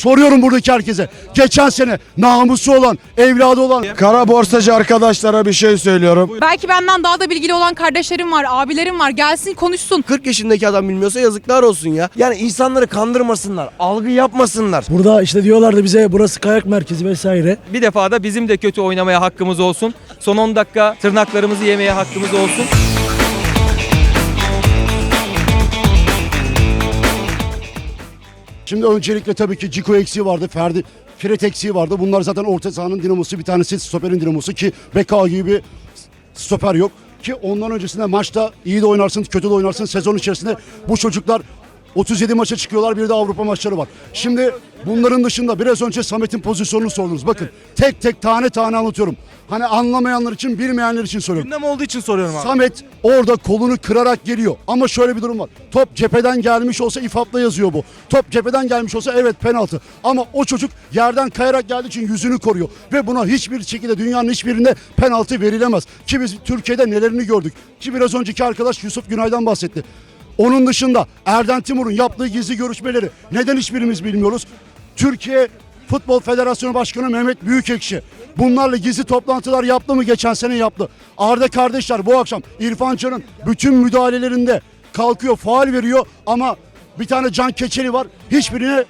Soruyorum buradaki herkese. Geçen sene namusu olan, evladı olan Kara borsacı arkadaşlara bir şey söylüyorum. Belki benden daha da bilgili olan kardeşlerim var, abilerim var. Gelsin konuşsun. 40 yaşındaki adam bilmiyorsa yazıklar olsun ya. Yani insanları kandırmasınlar, algı yapmasınlar. Burada işte diyorlardı bize burası kayak merkezi vesaire. Bir defa da bizim de kötü oynamaya hakkımız olsun. Son 10 dakika tırnaklarımızı yemeye hakkımız olsun. Şimdi öncelikle tabii ki Ciko eksiği vardı, Ferdi Fred eksiği vardı. Bunlar zaten orta sahanın dinamosu. Bir tanesi stoperin dinamosu ki Beka gibi bir stoper yok. Ki ondan öncesinde maçta iyi de oynarsın, kötü de oynarsın. Sezon içerisinde bu çocuklar 37 maça çıkıyorlar. Bir de Avrupa maçları var. Şimdi bunların dışında biraz önce Samet'in pozisyonunu sordunuz. Bakın tek tek tane tane anlatıyorum. Hani anlamayanlar için, bilmeyenler için soruyorum. Gündem olduğu için soruyorum abi. Samet orada kolunu kırarak geliyor. Ama şöyle bir durum var. Top cepheden gelmiş olsa ifapla yazıyor bu. Top cepheden gelmiş olsa evet penaltı. Ama o çocuk yerden kayarak geldiği için yüzünü koruyor. Ve buna hiçbir şekilde dünyanın hiçbirinde penaltı verilemez. Ki biz Türkiye'de nelerini gördük. Ki biraz önceki arkadaş Yusuf Günay'dan bahsetti. Onun dışında Erden Timur'un yaptığı gizli görüşmeleri neden hiçbirimiz bilmiyoruz. Türkiye Futbol Federasyonu Başkanı Mehmet Büyükekşi bunlarla gizli toplantılar yaptı mı geçen sene yaptı. Arda kardeşler bu akşam İrfan Can'ın bütün müdahalelerinde kalkıyor faal veriyor ama bir tane Can Keçeli var hiçbirine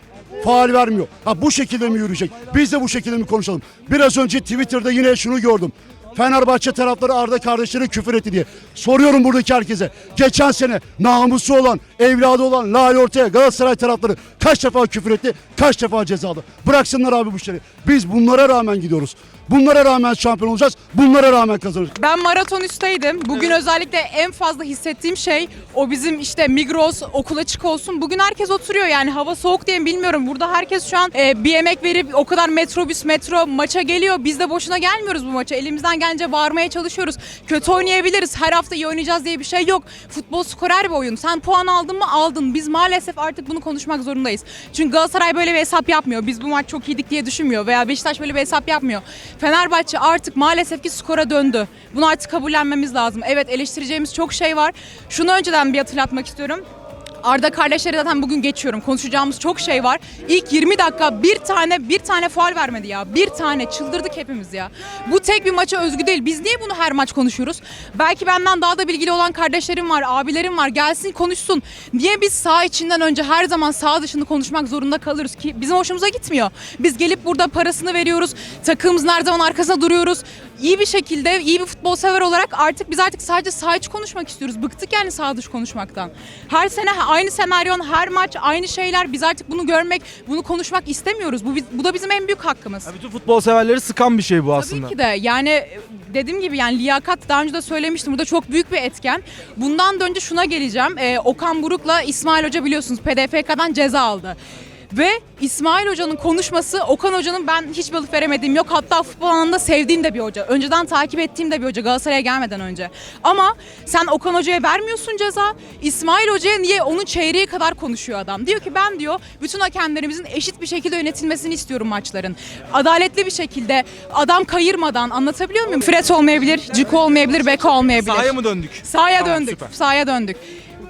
faal vermiyor. Ha bu şekilde mi yürüyecek? Biz de bu şekilde mi konuşalım? Biraz önce Twitter'da yine şunu gördüm. Fenerbahçe tarafları Arda kardeşleri küfür etti diye. Soruyorum buradaki herkese. Geçen sene namusu olan, evladı olan Lale Ortaya Galatasaray tarafları kaç defa küfür etti, kaç defa ceza aldı. Bıraksınlar abi bu işleri. Biz bunlara rağmen gidiyoruz. Bunlara rağmen şampiyon olacağız. Bunlara rağmen kazanırız. Ben maratonisteydim. Bugün özellikle en fazla hissettiğim şey o bizim işte Migros okul açık olsun. Bugün herkes oturuyor yani hava soğuk diye mi bilmiyorum. Burada herkes şu an e, bir emek verip o kadar metrobüs metro maça geliyor. Biz de boşuna gelmiyoruz bu maça. Elimizden gelince bağırmaya çalışıyoruz. Kötü oynayabiliriz. Her hafta iyi oynayacağız diye bir şey yok. Futbol skorer bir oyun. Sen puan aldın mı aldın. Biz maalesef artık bunu konuşmak zorundayız. Çünkü Galatasaray böyle bir hesap yapmıyor. Biz bu maç çok iyiydik diye düşünmüyor. Veya Beşiktaş böyle bir hesap yapmıyor. Fenerbahçe artık maalesef ki skora döndü. Bunu artık kabullenmemiz lazım. Evet eleştireceğimiz çok şey var. Şunu önceden bir hatırlatmak istiyorum. Arda kardeşleri zaten bugün geçiyorum. Konuşacağımız çok şey var. İlk 20 dakika bir tane bir tane faul vermedi ya. Bir tane çıldırdık hepimiz ya. Bu tek bir maça özgü değil. Biz niye bunu her maç konuşuyoruz? Belki benden daha da bilgili olan kardeşlerim var, abilerim var. Gelsin konuşsun. Niye biz sağ içinden önce her zaman sağ dışını konuşmak zorunda kalırız ki bizim hoşumuza gitmiyor. Biz gelip burada parasını veriyoruz. Takımımızın her zaman arkasında duruyoruz. İyi bir şekilde, iyi bir futbol sever olarak artık biz artık sadece sağ içi konuşmak istiyoruz. Bıktık yani sağ dış konuşmaktan. Her sene aynı senaryon, her maç aynı şeyler. Biz artık bunu görmek, bunu konuşmak istemiyoruz. Bu, bu da bizim en büyük hakkımız. Bütün futbol severleri sıkan bir şey bu aslında. Tabii ki de yani e, dediğim gibi yani liyakat daha önce de söylemiştim burada çok büyük bir etken. Bundan da önce şuna geleceğim. Ee, Okan Buruk'la İsmail Hoca biliyorsunuz PDFK'dan ceza aldı. Ve İsmail Hoca'nın konuşması Okan Hoca'nın ben hiç balık veremediğim yok. Hatta futbol alanında sevdiğim de bir hoca. Önceden takip ettiğim de bir hoca Galatasaray'a gelmeden önce. Ama sen Okan Hoca'ya vermiyorsun ceza. İsmail Hoca'ya niye onun çeyreği kadar konuşuyor adam. Diyor ki ben diyor bütün hakemlerimizin eşit bir şekilde yönetilmesini istiyorum maçların. Adaletli bir şekilde adam kayırmadan anlatabiliyor muyum? Fred olmayabilir, Ciko olmayabilir, Beko olmayabilir. Sahaya mı döndük? Sahaya Tamam, döndük. süper. Sahaya döndük.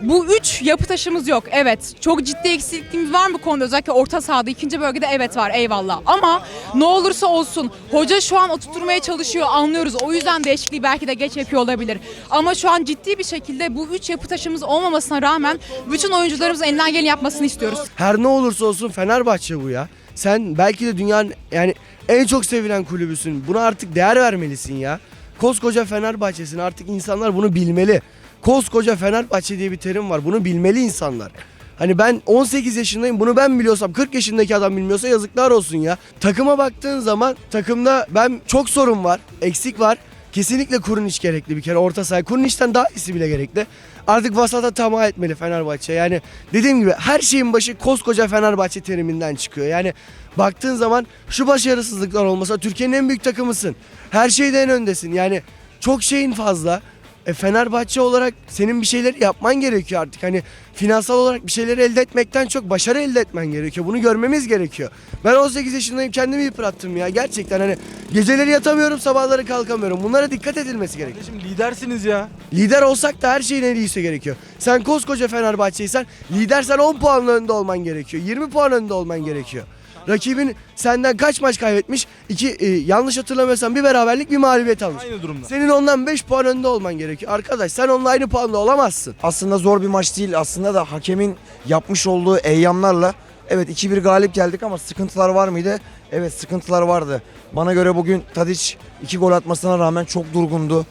Bu üç yapı taşımız yok. Evet. Çok ciddi eksikliğimiz var mı konuda? Özellikle orta sahada, ikinci bölgede evet var. Eyvallah. Ama ne olursa olsun hoca şu an oturtmaya çalışıyor. Anlıyoruz. O yüzden değişikliği belki de geç yapıyor olabilir. Ama şu an ciddi bir şekilde bu üç yapı taşımız olmamasına rağmen bütün oyuncularımızın elinden geleni yapmasını istiyoruz. Her ne olursa olsun Fenerbahçe bu ya. Sen belki de dünyanın yani en çok sevilen kulübüsün. Buna artık değer vermelisin ya. Koskoca Fenerbahçe'sin artık insanlar bunu bilmeli. Koskoca Fenerbahçe diye bir terim var. Bunu bilmeli insanlar. Hani ben 18 yaşındayım bunu ben biliyorsam 40 yaşındaki adam bilmiyorsa yazıklar olsun ya. Takıma baktığın zaman takımda ben çok sorun var, eksik var. Kesinlikle Kurunic gerekli bir kere orta saha. Kurinic'ten daha iyisi bile gerekli. Artık vasata tamah etmeli Fenerbahçe. Yani dediğim gibi her şeyin başı koskoca Fenerbahçe teriminden çıkıyor. Yani baktığın zaman şu başarısızlıklar olmasa Türkiye'nin en büyük takımısın. Her şeyde en öndesin. Yani çok şeyin fazla. E Fenerbahçe olarak senin bir şeyler yapman gerekiyor artık. Hani finansal olarak bir şeyleri elde etmekten çok başarı elde etmen gerekiyor. Bunu görmemiz gerekiyor. Ben 18 yaşındayım kendimi yıprattım ya. Gerçekten hani geceleri yatamıyorum sabahları kalkamıyorum. Bunlara dikkat edilmesi gerekiyor. Kardeşim lidersiniz ya. Lider olsak da her şeyin en iyisi gerekiyor. Sen koskoca Fenerbahçe'ysen lidersen 10 puan önde olman gerekiyor. 20 puan önde olman gerekiyor. Rakibin senden kaç maç kaybetmiş? İki e, yanlış hatırlamıyorsam bir beraberlik bir mağlubiyet almış. Aynı durumda. Senin ondan 5 puan önde olman gerekiyor. Arkadaş sen onunla aynı puanda olamazsın. Aslında zor bir maç değil. Aslında da hakemin yapmış olduğu eyyamlarla evet 2-1 galip geldik ama sıkıntılar var mıydı? Evet sıkıntılar vardı. Bana göre bugün Tadic 2 gol atmasına rağmen çok durgundu.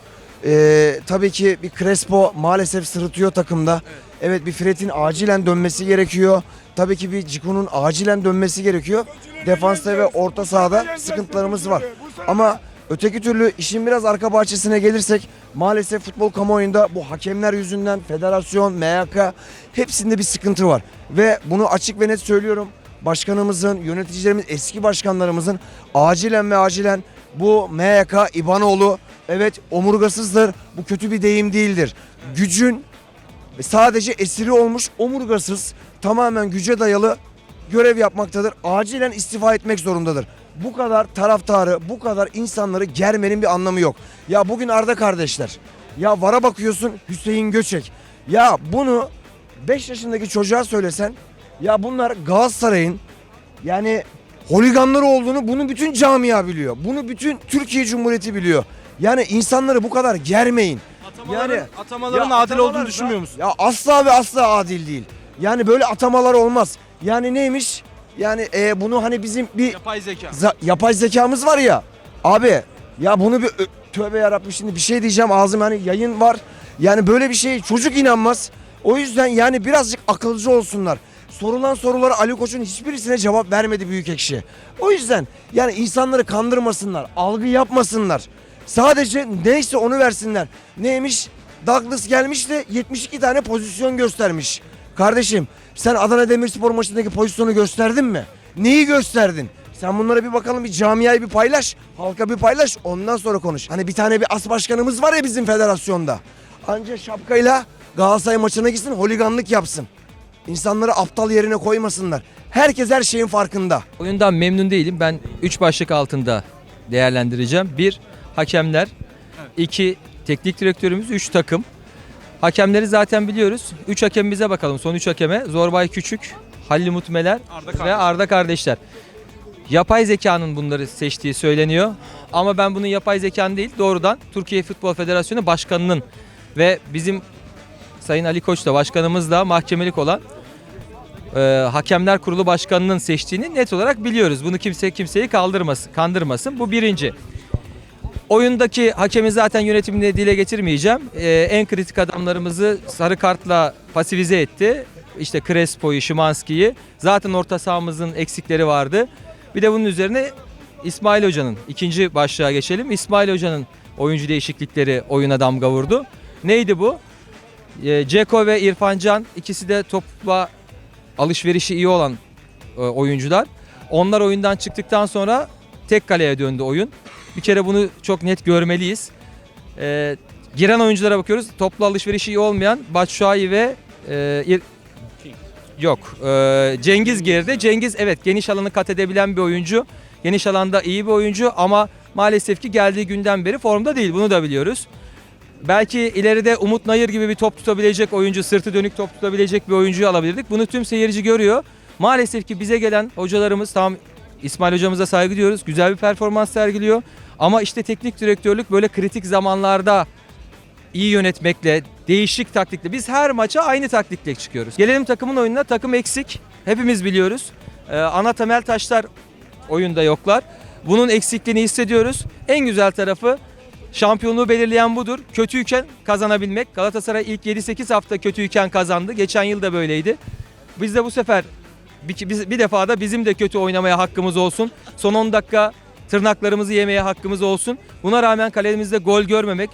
Ee, tabii ki bir Crespo maalesef sırıtıyor takımda. Evet, bir Fred'in acilen dönmesi gerekiyor. Tabii ki bir Ciku'nun acilen dönmesi gerekiyor. Defansta ve orta sahada sıkıntılarımız var. Ama öteki türlü işin biraz arka bahçesine gelirsek maalesef futbol kamuoyunda bu hakemler yüzünden federasyon, MHK hepsinde bir sıkıntı var. Ve bunu açık ve net söylüyorum. Başkanımızın, yöneticilerimiz, eski başkanlarımızın acilen ve acilen bu MHK İbanoğlu evet omurgasızdır. Bu kötü bir deyim değildir. Gücün sadece esiri olmuş omurgasız tamamen güce dayalı görev yapmaktadır. Acilen istifa etmek zorundadır. Bu kadar taraftarı, bu kadar insanları germenin bir anlamı yok. Ya bugün Arda kardeşler. Ya vara bakıyorsun Hüseyin Göçek. Ya bunu 5 yaşındaki çocuğa söylesen ya bunlar Galatasaray'ın yani holiganları olduğunu bunu bütün camia biliyor. Bunu bütün Türkiye Cumhuriyeti biliyor. Yani insanları bu kadar germeyin. Atamaların, Yani- atamaların Ya adil atamalar olduğunu da- düşünmüyor musun? Ya asla ve asla adil değil. Yani böyle atamalar olmaz. Yani neymiş? Yani e, bunu hani bizim bir Yapay zeka. za- yapay zekamız var ya. Abi ya bunu bir tövbe yarabbim şimdi bir şey diyeceğim ağzım hani yayın var. Yani böyle bir şey çocuk inanmaz. O yüzden yani birazcık akılcı olsunlar. Sorulan sorulara Ali Koç'un hiçbirisine cevap vermedi büyük ekşi. O yüzden yani insanları kandırmasınlar, algı yapmasınlar. Sadece neyse onu versinler. Neymiş? Douglas gelmiş de 72 tane pozisyon göstermiş. Kardeşim sen Adana Demirspor maçındaki pozisyonu gösterdin mi? Neyi gösterdin? Sen bunlara bir bakalım bir camiayı bir paylaş. Halka bir paylaş ondan sonra konuş. Hani bir tane bir as başkanımız var ya bizim federasyonda. Anca şapkayla Galatasaray maçına gitsin holiganlık yapsın. İnsanları aptal yerine koymasınlar. Herkes her şeyin farkında. Oyundan memnun değilim. Ben 3 başlık altında değerlendireceğim. 1. Hakemler. 2. Teknik direktörümüz. 3 takım. Hakemleri zaten biliyoruz. 3 hakemimize bakalım. Son 3 hakeme. Zorbay Küçük, Halil Mutmeler Arda ve Arda kardeşler. Yapay zekanın bunları seçtiği söyleniyor. Ama ben bunun yapay zekanın değil doğrudan Türkiye Futbol Federasyonu Başkanı'nın ve bizim Sayın Ali Koç da başkanımız da mahkemelik olan e, Hakemler Kurulu Başkanı'nın seçtiğini net olarak biliyoruz. Bunu kimse kimseyi kaldırmasın, kandırmasın. Bu birinci. Oyundaki hakemi zaten yönetiminde dile getirmeyeceğim. E, en kritik adamlarımızı sarı kartla pasifize etti. İşte Crespo'yu, Şimanski'yi. Zaten orta sahamızın eksikleri vardı. Bir de bunun üzerine İsmail Hoca'nın ikinci başlığa geçelim. İsmail Hoca'nın oyuncu değişiklikleri oyuna damga vurdu. Neydi bu? E, Ceko ve İrfan Can ikisi de topla alışverişi iyi olan e, oyuncular. Onlar oyundan çıktıktan sonra tek kaleye döndü oyun. Bir kere bunu çok net görmeliyiz. E, giren oyunculara bakıyoruz. Toplu alışverişi iyi olmayan Batshuayi ve e, İr- Yok. e, Cengiz geride. Cengiz evet geniş alanı kat edebilen bir oyuncu. Geniş alanda iyi bir oyuncu ama maalesef ki geldiği günden beri formda değil. Bunu da biliyoruz. Belki ileride Umut Nayır gibi bir top tutabilecek oyuncu, sırtı dönük top tutabilecek bir oyuncuyu alabilirdik. Bunu tüm seyirci görüyor. Maalesef ki bize gelen hocalarımız tam İsmail hocamıza saygı duyuyoruz. Güzel bir performans sergiliyor. Ama işte teknik direktörlük böyle kritik zamanlarda iyi yönetmekle, değişik taktikle. Biz her maça aynı taktikle çıkıyoruz. Gelelim takımın oyununa. Takım eksik. Hepimiz biliyoruz. Ee, ana temel taşlar oyunda yoklar. Bunun eksikliğini hissediyoruz. En güzel tarafı şampiyonluğu belirleyen budur. Kötüyken kazanabilmek. Galatasaray ilk 7-8 hafta kötüyken kazandı. Geçen yıl da böyleydi. Biz de bu sefer bir, biz- bir defa da bizim de kötü oynamaya hakkımız olsun. Son 10 dakika tırnaklarımızı yemeye hakkımız olsun. Buna rağmen kalemizde gol görmemek.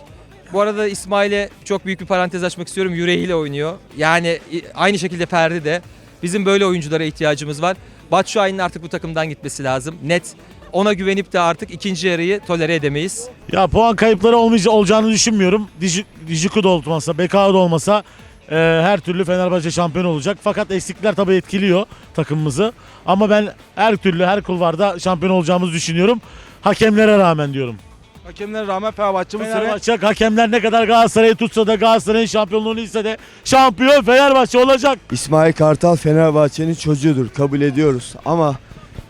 Bu arada İsmail'e çok büyük bir parantez açmak istiyorum. Yüreğiyle oynuyor. Yani aynı şekilde Ferdi de. Bizim böyle oyunculara ihtiyacımız var. Batshuayi'nin artık bu takımdan gitmesi lazım. Net. Ona güvenip de artık ikinci yarıyı tolere edemeyiz. Ya puan kayıpları olmayacak olacağını düşünmüyorum. Dij- Dijiku da olmasa, Bekao da olmasa e, her türlü Fenerbahçe şampiyon olacak. Fakat eksikler tabii etkiliyor takımımızı. Ama ben her türlü her kulvarda şampiyon olacağımızı düşünüyorum. Hakemlere rağmen diyorum. Hakemlere rağmen Fenerbahçe bu sene Fenerbahçe hakemler ne kadar Galatasaray'ı tutsa da Galatasaray'ın şampiyonluğunu ise de şampiyon Fenerbahçe olacak. İsmail Kartal Fenerbahçe'nin çocuğudur kabul ediyoruz ama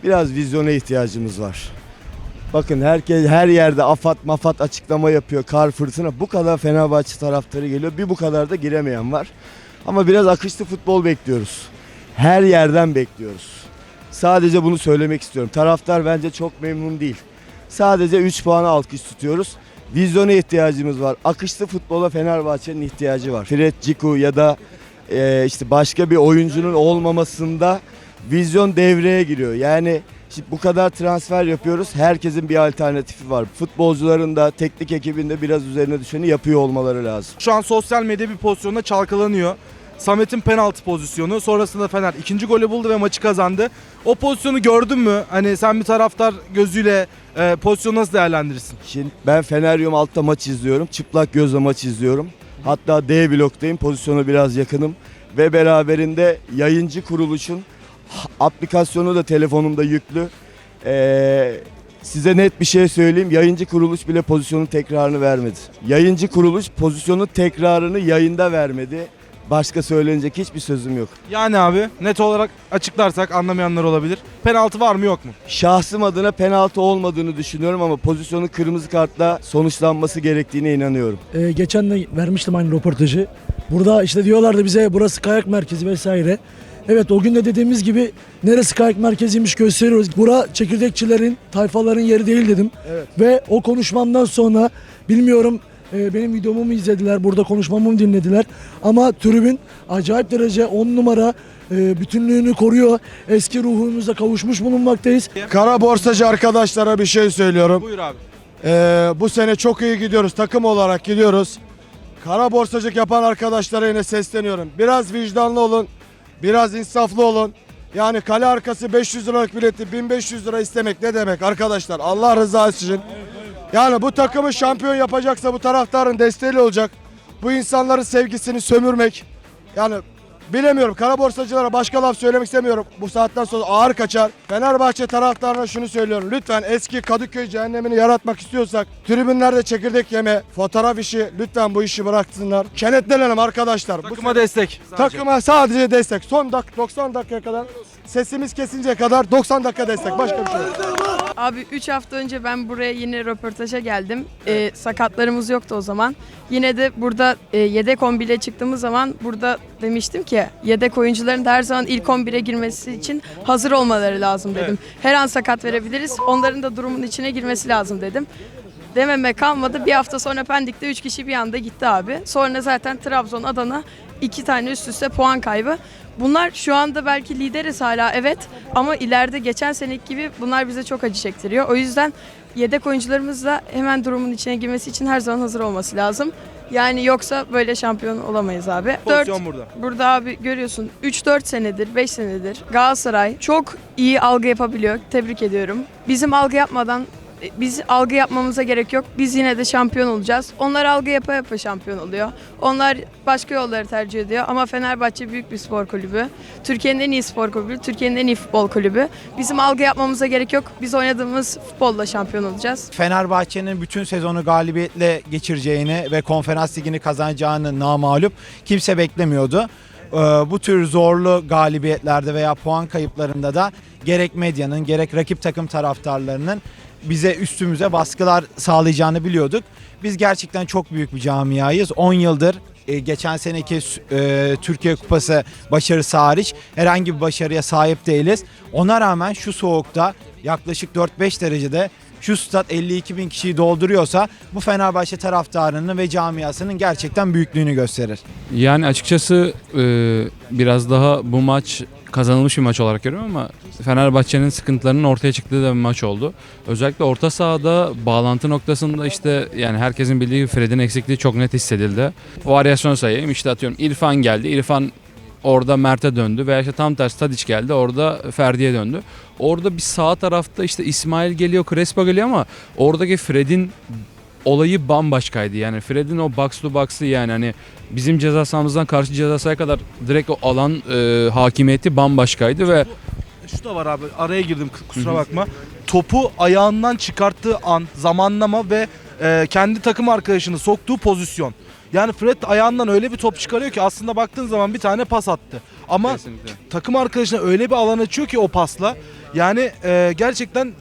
Biraz vizyona ihtiyacımız var. Bakın herkes her yerde afat mafat açıklama yapıyor. Kar fırtına bu kadar Fenerbahçe taraftarı geliyor. Bir bu kadar da giremeyen var. Ama biraz akışlı futbol bekliyoruz. Her yerden bekliyoruz. Sadece bunu söylemek istiyorum. Taraftar bence çok memnun değil. Sadece 3 puanı alkış tutuyoruz. Vizyona ihtiyacımız var. Akışlı futbola Fenerbahçe'nin ihtiyacı var. Fred Ciku ya da e, işte başka bir oyuncunun olmamasında vizyon devreye giriyor. Yani bu kadar transfer yapıyoruz. Herkesin bir alternatifi var. Futbolcuların da teknik ekibinde biraz üzerine düşeni yapıyor olmaları lazım. Şu an sosyal medya bir pozisyonda çalkalanıyor. Samet'in penaltı pozisyonu. Sonrasında Fener ikinci golü buldu ve maçı kazandı. O pozisyonu gördün mü? Hani sen bir taraftar gözüyle e, pozisyonu nasıl değerlendirirsin? Şimdi ben Feneryum altta maç izliyorum. Çıplak gözle maç izliyorum. Hatta D bloktayım. Pozisyona biraz yakınım. Ve beraberinde yayıncı kuruluşun aplikasyonu da telefonumda yüklü. Ee, size net bir şey söyleyeyim. Yayıncı kuruluş bile pozisyonun tekrarını vermedi. Yayıncı kuruluş pozisyonun tekrarını yayında vermedi. Başka söylenecek hiçbir sözüm yok. Yani abi net olarak açıklarsak anlamayanlar olabilir. Penaltı var mı yok mu? Şahsım adına penaltı olmadığını düşünüyorum ama pozisyonun kırmızı kartla sonuçlanması gerektiğine inanıyorum. Ee, geçen de vermiştim aynı röportajı. Burada işte diyorlardı bize burası kayak merkezi vesaire. Evet o gün de dediğimiz gibi neresi kayak merkeziymiş gösteriyoruz. Bura çekirdekçilerin, tayfaların yeri değil dedim. Evet. Ve o konuşmamdan sonra bilmiyorum e, benim videomu mu izlediler, burada konuşmamı mı dinlediler. Ama tribün acayip derece 10 numara e, bütünlüğünü koruyor. Eski ruhumuza kavuşmuş bulunmaktayız. Kara borsacı arkadaşlara bir şey söylüyorum. Buyur abi. Ee, bu sene çok iyi gidiyoruz. Takım olarak gidiyoruz. Kara borsacılık yapan arkadaşlara yine sesleniyorum. Biraz vicdanlı olun. Biraz insaflı olun. Yani kale arkası 500 liralık bileti 1500 lira istemek ne demek arkadaşlar? Allah rızası için. Yani bu takımı şampiyon yapacaksa bu taraftarın desteğiyle olacak. Bu insanların sevgisini sömürmek. Yani bilemiyorum. Kara borsacılara başka laf söylemek istemiyorum. Bu saatten sonra ağır kaçar. Fenerbahçe taraftarına şunu söylüyorum. Lütfen eski Kadıköy cehennemini yaratmak istiyorsak tribünlerde çekirdek yeme, fotoğraf işi lütfen bu işi bıraksınlar. Kenetlenelim arkadaşlar. Bu Takıma destek. Sadece. Takıma sadece destek. Son dak 90 dakikaya kadar sesimiz kesinceye kadar 90 dakika destek. Başka bir şey yok. Abi 3 hafta önce ben buraya yine röportaja geldim. Ee, sakatlarımız yoktu o zaman. Yine de burada e, yedek 11'e çıktığımız zaman burada demiştim ki yedek oyuncuların da her zaman ilk 11'e girmesi için hazır olmaları lazım dedim. Her an sakat verebiliriz. Onların da durumun içine girmesi lazım dedim. Dememe kalmadı. Bir hafta sonra Pendik'te 3 kişi bir anda gitti abi. Sonra zaten Trabzon, Adana iki tane üst üste puan kaybı. Bunlar şu anda belki lideriz hala evet ama ileride geçen seneki gibi bunlar bize çok acı çektiriyor. O yüzden yedek oyuncularımız da hemen durumun içine girmesi için her zaman hazır olması lazım. Yani yoksa böyle şampiyon olamayız abi. Pozisyon burada. Burada abi görüyorsun 3-4 senedir, 5 senedir Galatasaray çok iyi algı yapabiliyor. Tebrik ediyorum. Bizim algı yapmadan biz algı yapmamıza gerek yok. Biz yine de şampiyon olacağız. Onlar algı yapa yapa şampiyon oluyor. Onlar başka yolları tercih ediyor ama Fenerbahçe büyük bir spor kulübü. Türkiye'nin en iyi spor kulübü, Türkiye'nin en iyi futbol kulübü. Bizim algı yapmamıza gerek yok. Biz oynadığımız futbolla şampiyon olacağız. Fenerbahçe'nin bütün sezonu galibiyetle geçireceğini ve konferans ligini kazanacağını namalup kimse beklemiyordu. Ee, Bu tür zorlu galibiyetlerde veya puan kayıplarında da gerek medyanın gerek rakip takım taraftarlarının bize üstümüze baskılar sağlayacağını biliyorduk. Biz gerçekten çok büyük bir camiayız. 10 yıldır e, geçen seneki e, Türkiye Kupası başarısı hariç herhangi bir başarıya sahip değiliz. Ona rağmen şu soğukta yaklaşık 4-5 derecede şu stat 52 bin kişiyi dolduruyorsa bu Fenerbahçe taraftarının ve camiasının gerçekten büyüklüğünü gösterir. Yani açıkçası e, biraz daha bu maç kazanılmış bir maç olarak görüyorum ama Fenerbahçe'nin sıkıntılarının ortaya çıktığı da bir maç oldu. Özellikle orta sahada bağlantı noktasında işte yani herkesin bildiği Fred'in eksikliği çok net hissedildi. Varyasyon sayayım işte atıyorum İrfan geldi. İrfan orada Mert'e döndü veya işte tam tersi Tadiç geldi orada Ferdi'ye döndü. Orada bir sağ tarafta işte İsmail geliyor, Crespo geliyor ama oradaki Fred'in olayı bambaşkaydı. Yani Fred'in o box to box'ı yani hani bizim ceza sahamızdan karşı ceza sahaya kadar direkt o alan e, hakimiyeti bambaşkaydı ve Şu da var abi araya girdim kusura bakma. Topu ayağından çıkarttığı an, zamanlama ve e, kendi takım arkadaşını soktuğu pozisyon. Yani Fred ayağından öyle bir top çıkarıyor ki aslında baktığın zaman bir tane pas attı. Ama Kesinlikle. takım arkadaşına öyle bir alan açıyor ki o pasla. Yani e, gerçekten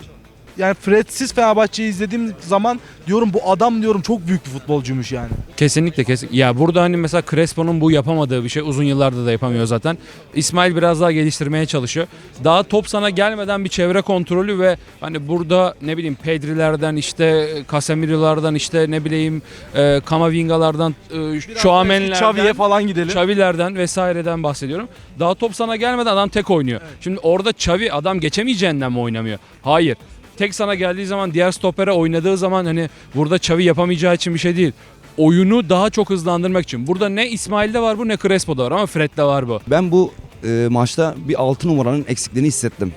yani Fred'siz Fenerbahçe'yi izlediğim zaman diyorum bu adam diyorum çok büyük bir futbolcuymuş yani. Kesinlikle kesin. Ya burada hani mesela Crespo'nun bu yapamadığı bir şey uzun yıllarda da yapamıyor zaten. İsmail biraz daha geliştirmeye çalışıyor. Daha top sana gelmeden bir çevre kontrolü ve hani burada ne bileyim Pedri'lerden işte Casemiro'lardan işte ne bileyim e, Kamavinga'lardan e, Şuamen'lerden Xavi'ye falan gidelim. Xavi'lerden vesaireden bahsediyorum. Daha top sana gelmeden adam tek oynuyor. Şimdi orada Xavi adam geçemeyeceğinden mi oynamıyor? Hayır. Tek sana geldiği zaman diğer stopere oynadığı zaman hani burada Xavi yapamayacağı için bir şey değil. Oyunu daha çok hızlandırmak için. Burada ne İsmail'de var bu ne Crespo'da var ama Fred'de var bu. Ben bu e, maçta bir 6 numaranın eksikliğini hissettim.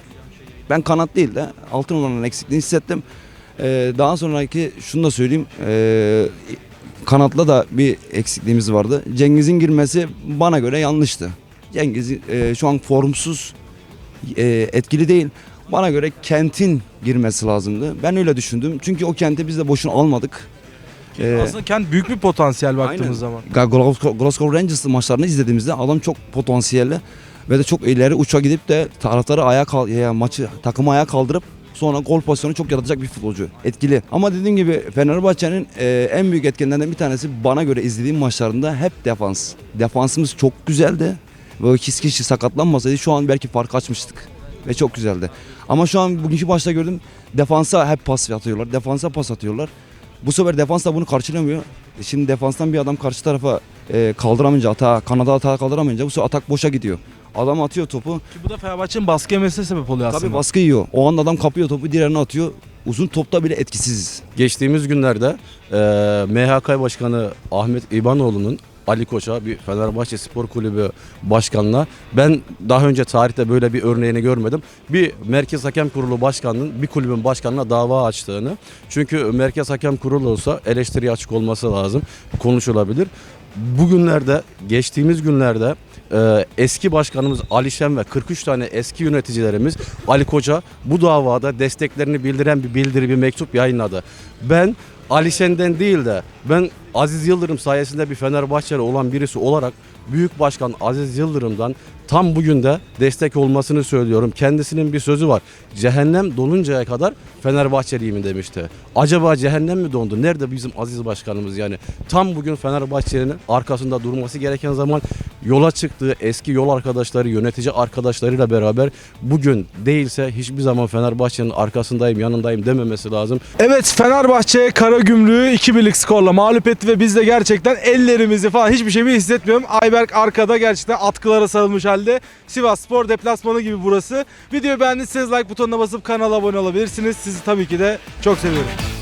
Ben kanat değil de 6 numaranın eksikliğini hissettim. E, daha sonraki şunu da söyleyeyim. E, kanatla da bir eksikliğimiz vardı. Cengiz'in girmesi bana göre yanlıştı. Cengiz e, şu an formsuz, e, etkili değil. Bana göre Kent'in girmesi lazımdı. Ben öyle düşündüm. Çünkü o Kent'i biz de boşuna almadık. E, Aslında kendi büyük bir potansiyel baktığımız Aynen. zaman. Ga- Glasgow Glasgow Rangers maçlarını izlediğimizde adam çok potansiyelli ve de çok ileri uça gidip de taraftarı ayağa kal ya maçı takımı ayağa kaldırıp sonra gol pozisyonu çok yaratacak bir futbolcu. Etkili. Ama dediğim gibi Fenerbahçe'nin e, en büyük etkenlerinden bir tanesi bana göre izlediğim maçlarında hep defans. Defansımız çok güzeldi. Ve o ikisi kişi sakatlanmasaydı şu an belki fark açmıştık. Ve çok güzeldi. Ama şu an bugünkü maçta gördüm defansa hep pas atıyorlar. Defansa pas atıyorlar. Bu sefer defans da bunu karşılamıyor. E Şimdi defanstan bir adam karşı tarafa e, kaldıramayınca, atağa, kanada atağa kaldıramayınca bu sefer atak boşa gidiyor. Adam atıyor topu. Ki bu da Fenerbahçe'nin baskı yemesine sebep oluyor aslında. Tabii baskı yiyor. O anda adam kapıyor topu, diğerine atıyor. Uzun topta bile etkisiz. Geçtiğimiz günlerde e, MHK Başkanı Ahmet İbanoğlu'nun Ali Koç'a bir Fenerbahçe Spor Kulübü başkanına ben daha önce tarihte böyle bir örneğini görmedim. Bir Merkez Hakem Kurulu başkanının bir kulübün başkanına dava açtığını. Çünkü Merkez Hakem Kurulu olsa eleştiriye açık olması lazım. Konuşulabilir. Bugünlerde geçtiğimiz günlerde e, eski başkanımız Ali Şen ve 43 tane eski yöneticilerimiz Ali Koç'a bu davada desteklerini bildiren bir bildiri bir mektup yayınladı. Ben Ali Şen'den değil de ben Aziz Yıldırım sayesinde bir Fenerbahçeli olan birisi olarak Büyük Başkan Aziz Yıldırım'dan tam bugün de destek olmasını söylüyorum. Kendisinin bir sözü var. Cehennem doluncaya kadar Fenerbahçeliyim demişti. Acaba cehennem mi dondu? Nerede bizim Aziz Başkanımız yani? Tam bugün Fenerbahçe'nin arkasında durması gereken zaman yola çıktığı eski yol arkadaşları, yönetici arkadaşlarıyla beraber bugün değilse hiçbir zaman Fenerbahçe'nin arkasındayım, yanındayım dememesi lazım. Evet Fenerbahçe Karagümrük'ü 2 birlik skorla mağlup etti ve biz de gerçekten ellerimizi falan hiçbir şeyimi hissetmiyorum. Ayberk arkada gerçekten atkılara sarılmış halde. Sivas Spor deplasmanı gibi burası. Videoyu beğendiyseniz like butonuna basıp kanala abone olabilirsiniz. Sizi tabii ki de çok seviyorum.